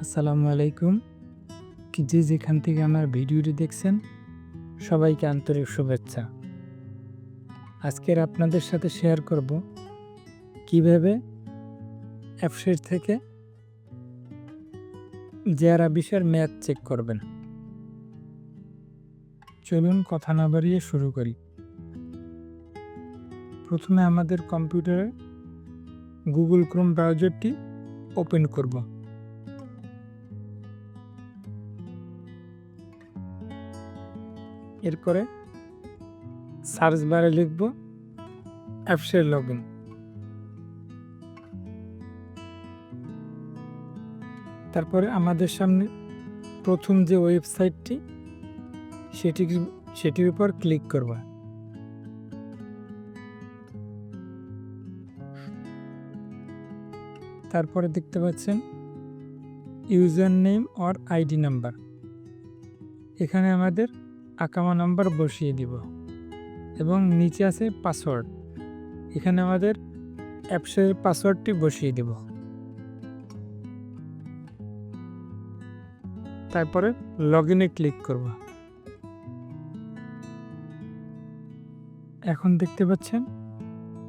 আসসালামু আলাইকুম। যে যেখান থেকে আমার ভিডিওটি দেখছেন, সবাইকে আন্তরিক শুভেচ্ছা। আজকের আপনাদের সাথে শেয়ার করব কীভাবে অ্যাপসের থেকে জেআরা বিষয়ের ম্যাথ চেক করবেন। চলুন কথা না বাড়িয়ে শুরু করি। প্রথমে আমাদের কম্পিউটারে গুগল ক্রোম ব্রাউজারটি ওপেন করব। এরপরে সার্চ বারে লিখব অ্যাপসের লগ ইন তারপরে আমাদের সামনে প্রথম যে ওয়েবসাইটটি সেটি সেটির উপর ক্লিক করব। তারপরে দেখতে পাচ্ছেন user name or ID number. এখানে আমাদের আকামা নাম্বার বসিয়ে দিব এবং নিচে আছে পাসওয়ার্ড এখানে আমাদের অ্যাপসের পাসওয়ার্ডটি বসিয়ে দিব। তারপরে লগ ইনে ক্লিক করব। এখন দেখতে পাচ্ছেন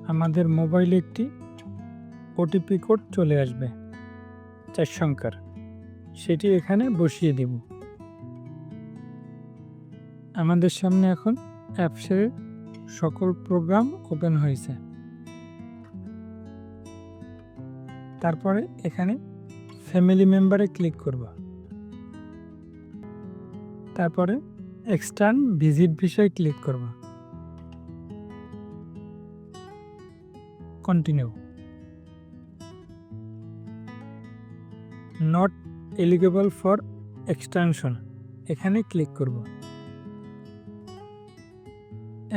আমাদের মোবাইলে একটি ওটিপি কোড চলে আসবে, চার সংখ্যার। সেটি এখানে বসিয়ে দিব। আমাদের সামনে এখন অ্যাপসের সকল প্রোগ্রাম ওপেন হয়েছে। তারপরে এখানে ফ্যামিলি মেম্বারে ক্লিক করব। তারপরে এক্সটার্ন ভিজিট বিষয়ে ক্লিক করব। Continue. Not eligible for extension এখানে ক্লিক করব।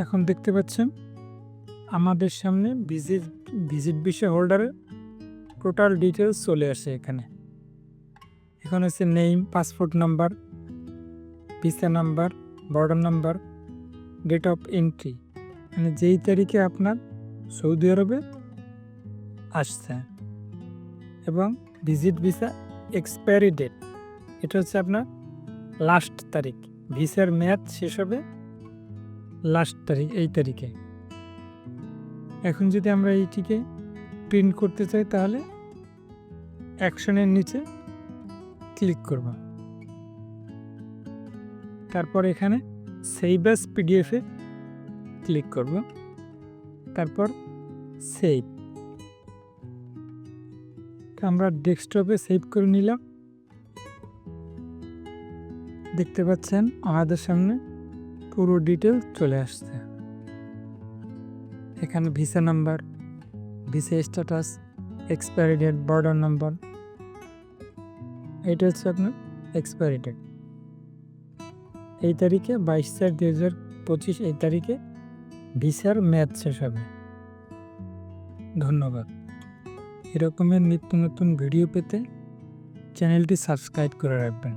এখন দেখতে পাচ্ছেন, আমাদের সামনে ভিজিট ভিজিট বিষয় হোল্ডারের টোটাল ডিটেলস চলে আসে এখানে। এখানে হচ্ছে name passport number visa number border number date of entry মানে যেই তারিখে আপনার সৌদি আরবে আসছে এবং ভিজিট ভিসা এক্সপায়ারি ডেট এটা হচ্ছে আপনার লাস্ট তারিখ। ভিসার মেয়াদ শেষ হবে লাস্ট তারিখ, এই তারিখে। এখন যদি আমরা এইটিকে প্রিন্ট করতে চাই, তাহলে অ্যাকশনের নিচে ক্লিক করব। তারপর এখানে সেভ অ্যাস পিডিএফে ক্লিক করব। তারপর সেভ আমরা ডেস্কটপে সেভ করে নিলাম। দেখতে পাচ্ছেন আমাদের সামনে পুরো ডিটেল চলে আসছে। এখানে visa number visa status expiry date border number এটা হচ্ছে আপনার এক্সপায়ারি ডেট এই তারিখে বাইশ চার দুই হাজার পঁচিশ, এই তারিখে ভিসার ম্যাচ শেষ হবে। ধন্যবাদ। এরকমের নিত্য নতুন ভিডিও পেতে চ্যানেলটি সাবস্ক্রাইব করে রাখবেন।